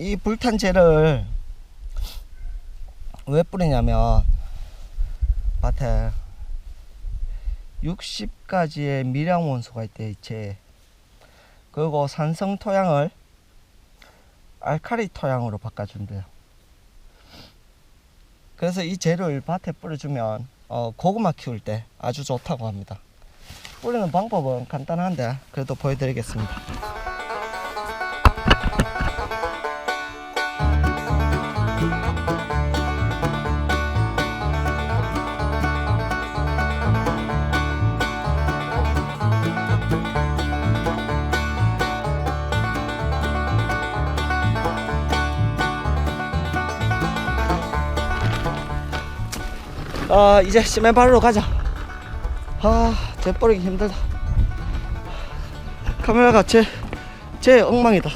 이 불탄재를 왜 뿌리냐면 밭에 60가지의 미량 원소가 있대 이체 그리고 산성 토양을 알카리 토양으로 바꿔준대요. 그래서 이 재를 밭에 뿌려주면 어, 고구마 키울 때 아주 좋다고 합니다. 뿌리는 방법은 간단한데 그래도 보여드리겠습니다 아 이제 시멘바르로 가자. 아재 뿌리기 힘들다. 카메라가 제, 제 엉망이다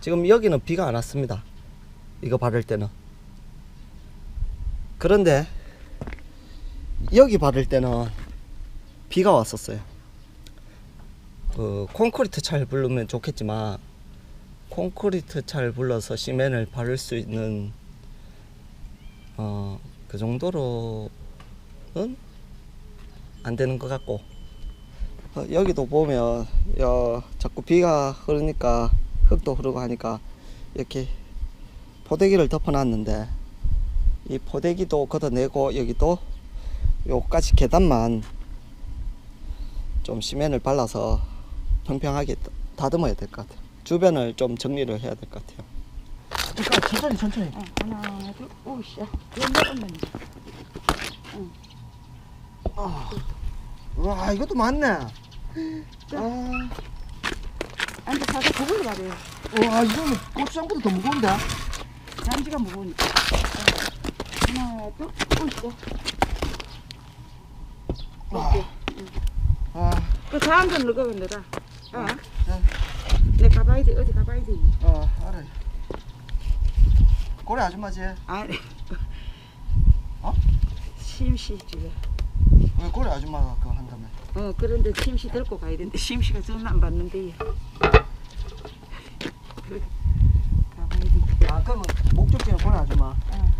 지금 여기는 비가 안 왔습니다. 이거 바를 때는. 그런데 여기 바를 때는 비가 왔었어요. 그 콘크리트 잘 부르면 좋겠지만 콘크리트 잘 불러서 시멘을 바를 수 있는 어 그 정도로는 안 되는 것 같고. 어, 여기도 보면 야, 자꾸 비가 흐르니까 흙도 흐르고 하니까 이렇게 포대기를 덮어놨는데 이 포대기도 걷어내고 여기도 요까지 계단만 좀 시멘을 발라서 평평하게 다- 다듬어야 될 것 같아요. 주변을 좀 정리를 해야 될 것 같아요. 그러니까 천천히 천천히. 어, 하나, 둘, 오씨. 왼쪽은 아, 와 이것도 많네. 아, 안돼 사서 그걸로 가래요. 와 이거는 고추장보다 더 무거운데. 잔지가 무거우니까. 하나, 둘, 오씨. 와, 아, 그 다음 건 너가 건너라. 어? 네. 내 가봐야 돼. 어디 가봐야 돼. 어 알아요. 고래 아줌마지. 아, 어? 심시 집에. 왜 고래 아줌마가 그거 한다며? 어, 그런데 심시 데리고 가야 되는데 심시가 전화 안 받는데. 그래, 가봐야 돼. 아 그러면 목적지는 고래 아줌마. 어.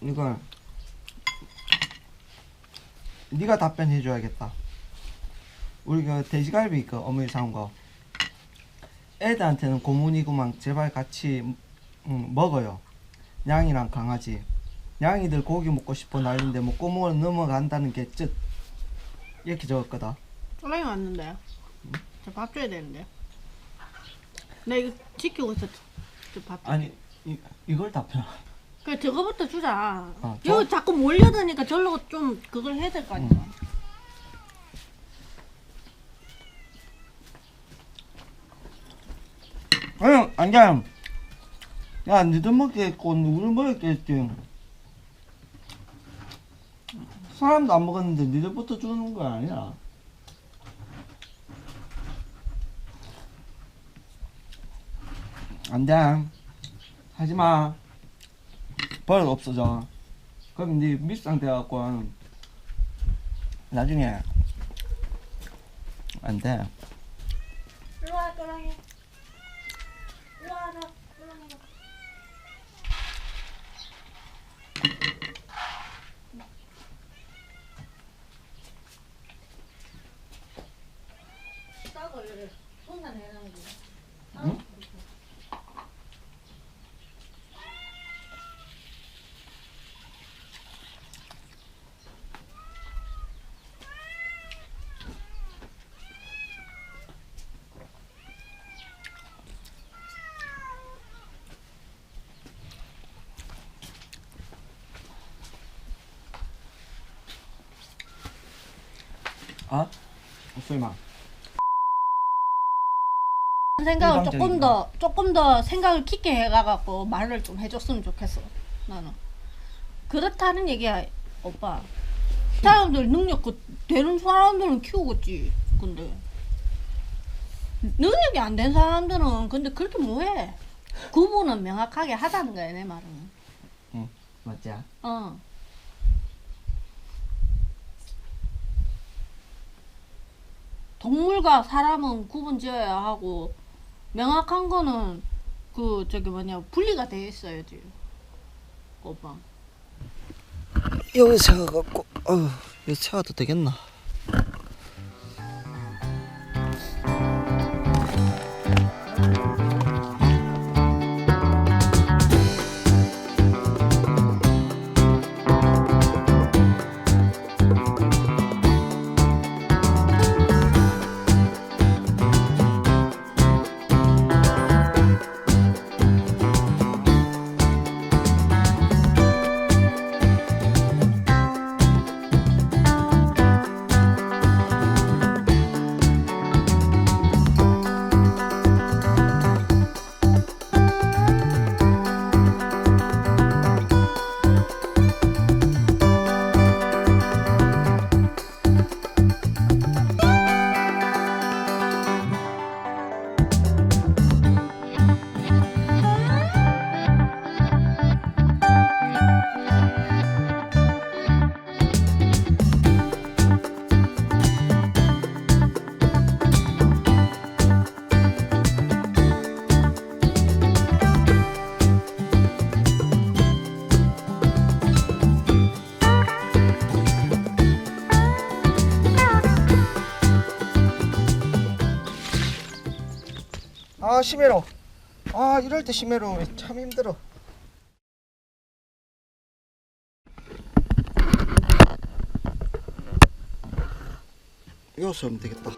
이걸 네가 답변해 줘야겠다. 우리 그 돼지갈비 그 어머니 사온 거 애들한테는 고문이구만 제발 같이 음, 먹어요. 양이랑 강아지. 양이들 고기 먹고 싶어 난리인데 뭐 꼬무는 넘어간다는 게 쯧. 이렇게 적었거든. 소랑이 왔는데. 저밥 줘야 되는데. 나 이거 지키고 있어. 저밥 아니 이, 이걸 다 펴. 그래 저거부터 주자. 어, 저- 여기 자꾸 몰려드니까 절로 좀 그걸 해야 될 거 아니야. 아니 안녕. 야 니들 먹겠고 우리 먹겠지. 사람도 안 먹었는데 니들부터 주는 거 아니야? 안 돼. 하지 마. 버릇 없어져. 그럼 니 밑상 돼갖고 나중에 안 돼. 일로 와, 소랑이. 일로 와, 나. 소랑이. 싹을 손만 해놔야지. 응? 아? 설마. 생각을 일방적인 조금 더 조금 더 생각을 깊게 해가갖고 말을 좀 해줬으면 좋겠어 나는. 그렇다는 얘기야 오빠. 사람들 능력 그 되는 사람들은 키우겠지 근데. 능력이 안 된 사람들은 근데 그렇게 뭐해? 구분은 명확하게 하자는 거야 내 말은. 맞지? 어 동물과 사람은 구분 지어야 하고 명확한 거는 그 저기 뭐냐 분리가 돼 있어야지 오빠 여기 세워갖고 어 여기 세워도 되겠나? 아 심해로. 아 이럴 때 심해로 참 힘들어. 이어서 하면 되겠다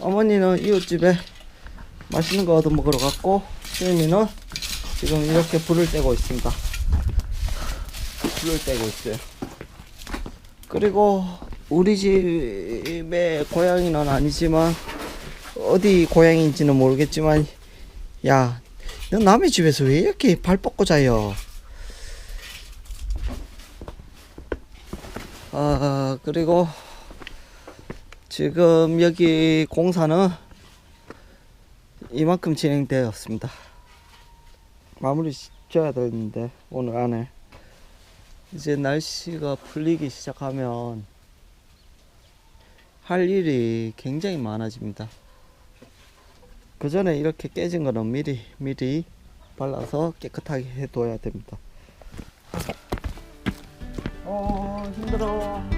어머니는 이웃집에 맛있는 거 얻어 먹으러 갔고 수임이는 지금 이렇게 불을 떼고 있습니다. 불을 떼고 있어요. 그리고 우리 집의 고양이는 아니지만 어디 고양이인지는 모르겠지만 야 너 남의 집에서 왜 이렇게 발 뻗고 자요? 아 그리고 지금 여기 공사는 이만큼 진행되었습니다. 마무리 지어야 되는데 오늘 안에 이제 날씨가 풀리기 시작하면 할 일이 굉장히 많아집니다. 그 전에 이렇게 깨진 거는 미리 미리 발라서 깨끗하게 해둬야 됩니다. 어 힘들어.